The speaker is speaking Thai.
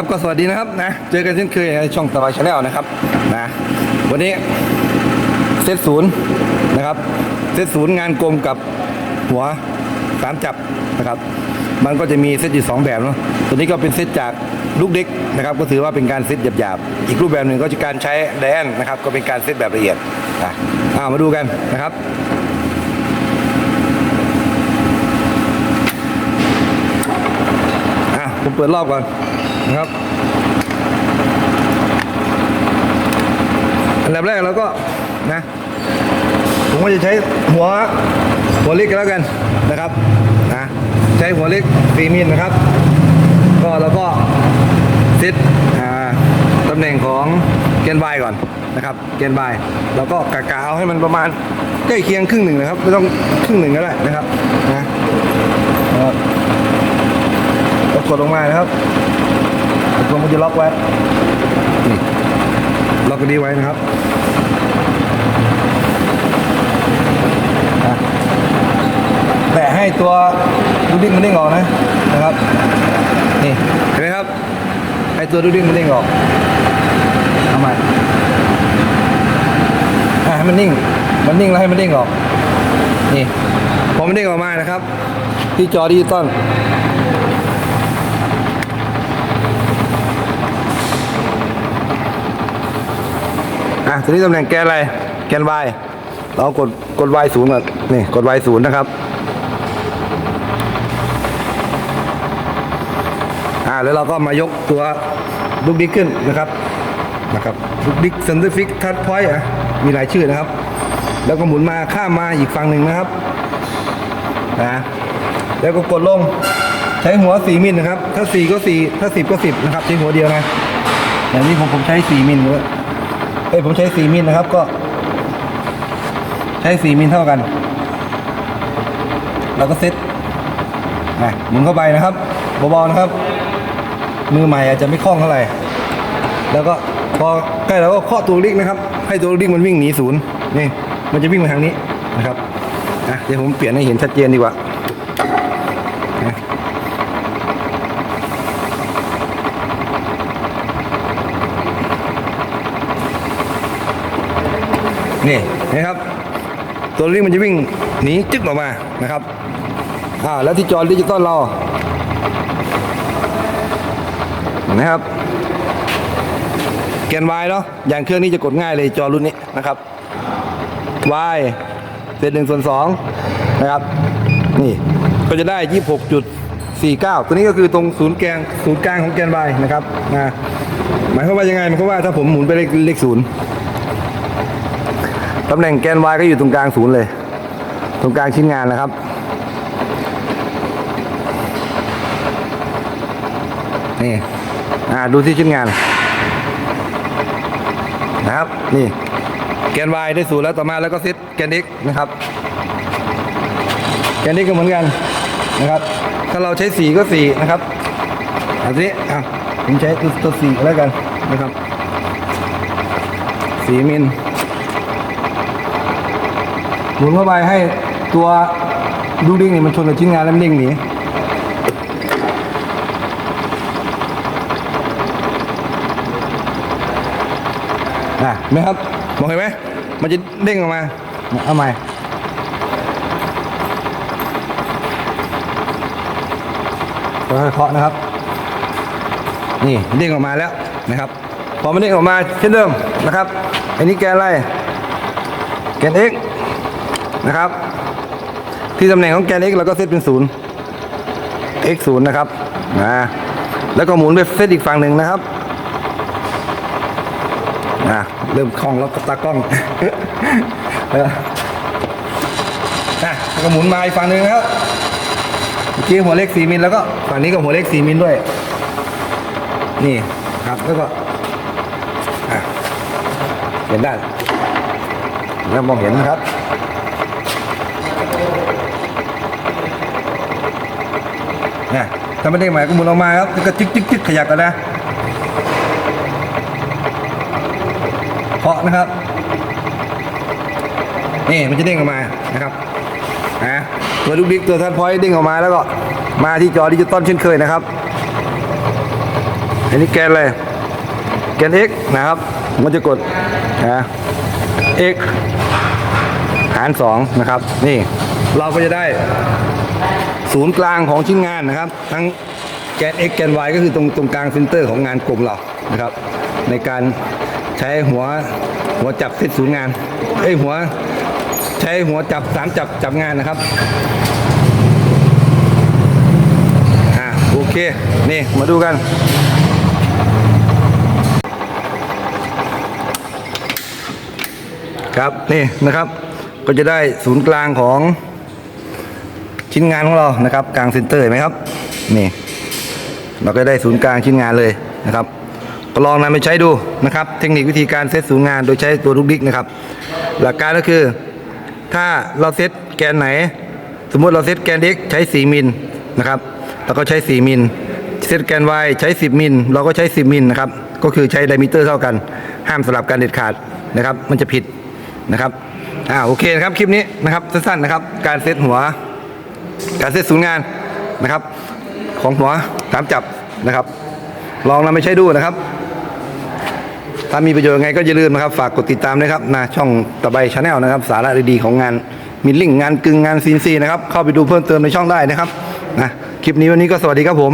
ครับก็สวัสดีนะครับนะเจอกันเช่นเคยในช่องสบายชาแนลนะครับนะวันนี้เซตศูนย์นะครับเซตศูนย์งานกลมกับหัวสามจับนะครับมันก็จะมีเซตอยู่สองแบบเนาะตัวนี้ก็เป็นเซตจากลูกเด็กนะครับ ก็ถือว่าเป็นการเซตหยาบๆ อีกรูปแบบหนึ่งก็จะการใช้ไดนนะครับ ก็เป็นการเซตแบบละเอียดอะอ่ามาดูกันนะครับอะผมเปิดรอบก่อน นะครับอันดับแรกเราก็นะผมก็จะใช้หัวหัวเล็กกันแล้วกันนะครับนะใช้หัวเล็กสีมิลนะครับ ก็เราก็เซตอ่าตำแหน่งของแกนบายก่อนนะครับแกนบายเราก็กะกะเอาให้มันประมาณใกล้เคียงครึ่งหนึ่งนะครับไม่ต้องครึ่งหนึ่งก็ได้นะครับนะนะครับก็กดลงมานะครับ มันจะล็อกไว้นี่ล็อกกันดีไว้นะครับแตะให้ตัวดูดิ้งมันเด้งออกนะนะครับนี่เห็นไหมครับให้ตัวดูดิ้งมันเด้งออกเอาใหม่อะให้มันนิ่งมันนิ่งแล้วให้มันเด้งออกนี่พอมันเด้งออกมานะครับ ที่จอดิจิตอล อะทีนี้ตำแหน่งแกนอะไร แกน y เรากดกด y ศูนย์ก่อนนี่กด y ศูนย์นะครับอ่าแล้วเราก็มายกตัวลูกดิกขึ้นนะครับนะครับลูกดิกเซนเตอร์ฟิกทัชพอยต์อะมีหลายชื่อนะครับ แล้วก็หมุนมาข้ามมาอีกฝั่งหนึ่งนะครับนะแล้วก็กดลงใช้หัว 4 มิลนะครับ ถ้า 4 ก็ 4 ถ้า 10 ก็ 10 นะครับ ใช้หัวเดียวนะอย่างนี้ผมผมใช้ 4 มิลเลย เอ้ยผมใช้4มิลนะครับก็ ใช้4มิลเท่ากันแล้วก็เซ็ตนะหมุนเข้าไปนะครับเบาๆนะครับ มือใหม่อาจจะไม่คล่องเท่าไหร่แล้วก็พอใกล้แล้วก็เคาะตัวลิกนะครับ ให้ตัวลิกมันวิ่งหนีศูนย์นี่มันจะวิ่งมาทางนี้นะครับอะเดี๋ยวผมเปลี่ยนให้เห็นชัดเจนดีกว่า นี่นะครับ ตัวลิกมันจะวิ่งหนีจึ๊กออกมานะครับอ่าแล้วที่จอดิจิตอลเรานะครับแกน Y เนาะอย่างเครื่องนี้จะกดง่ายเลยจอรุ่นนี้นะครับ Y เศษหนึ่งส่วนสองนะครับ นี่ก็จะได้ยี่หกจุดสี่เก้าตัวนี้ก็คือตรงศูนย์แกงศูนย์กลางของแกน Y นะครับนะหมายความว่ายังไงหมายความว่าถ้าผมหมุนไปเลขเลขศูนย์ ตำแหน่งแกน Y ก็อยู่ตรงกลางศูนย์เลย ตรงกลางชิ้นงานนะครับ นี่ อ่าดูที่ชิ้นงาน นะครับ นี่ แกน Y ได้ศูนย์แล้วต่อมาแล้วก็เซตแกน X นะครับ แกน X ก็เหมือนกันนะครับ ถ้าเราใช้สีก็สีนะครับอันนี้อะผมใช้ตัวตัวสีแล้วกันนะครับสีมิล หมุนเข้าไปให้ตัวดูดิ้งนี่มันชนกับชิ้นงานแล้วมันเด้งหนีอะเห็นไหมครับมองเห็นไหมมันจะเด้งออกมาเอาใหม่ค่อยๆเคาะนะครับ นี่เด้งออกมาแล้วนะครับพอมันเด้งออกมาเช่นเดิมนะครับ อันนี้แกนอะไร แกน x นะครับ ที่ตำแหน่งของแกน x เราก็เซตเป็นศูนย์ x ศูนย์นะครับนะแล้วก็หมุนไปเซตอีกฝั่งหนึ่งนะครับอะเริ่มคล่องแล้วกับตากล้องเอออะแล้วก็หมุนมาอีกฝั่งหนึ่งนะครับเมื่อกี้หัวเลขสี่มิลแล้วก็ฝั่งนี้ก็หัวเลขสี่มิลด้วย นี่ครับแล้วก็เห็นได้แล้วมองเห็นนะครับนะ ถ้าไม่ได้หมายก็หมุนออกมาครับแล้วก็จิ๊กจิ๊กจิ๊กขยับกันนะเคาะนะครับนี่มันจะเด้งออกมานะครับนะตัวลูกดิกตัวทัดพอยเด้งออกมาแล้วก็มาที่จอดิจิตอลเช่นเคยนะครับ อันนี้แกนอะไรแกน x นะครับ มันจะกดนะ x หาร2นะครับ นี่เราก็จะได้ ศูนย์กลางของชิ้นงานนะครับ ทั้งแกน x แกน y ก็คือตรงตรงกลางเซนเตอร์ของงานกลมเรานะครับ ในการใช้หัวหัวจับเซตศูนย์งานเอ้หัวใช้หัวจับสามจับจับงานนะครับอ่าโอเค นี่มาดูกันครับนี่นะครับก็จะได้ศูนย์กลางของ ชิ้นงานของเรานะครับ กลางเซนเตอร์เห็นไหมครับนี่เราก็ได้ศูนย์กลางชิ้นงานเลยนะครับก็ลองนำไปใช้ดูนะครับ เทคนิควิธีการเซตศูนย์งานโดยใช้ตัวลูกดิกนะครับ หลักการก็คือ ถ้าเราเซตแกนไหน สมมุติเราเซตแกน x ใช้ 4 มิลนะครับเราก็ใช้ 4 มิลเซตแกน y ใช้ 10 มิลเราก็ใช้ 10 มิลนะครับก็คือใช้ไดมิเตอร์เท่ากัน ห้ามสลับกันเด็ดขาดนะครับ มันจะผิดนะครับอ่าโอเคนะครับคลิปนี้นะครับสั้นๆนะครับ การเซตหัว การเซตศูนย์งานนะครับ ของหัวสามจับนะครับ ลองนำไปใช้ดูนะครับ ถ้ามีประโยชน์ยังไงก็อย่าลืมนะครับ ฝากกดติดตามนะครับนะช่องตะไบชาแนลนะครับ สาระดีๆของงานมิลลิ่งงานกึ่งงานซีนซีนะครับ เข้าไปดูเพิ่มเติมในช่องได้นะครับนะคลิปนี้วันนี้ก็สวัสดีครับผม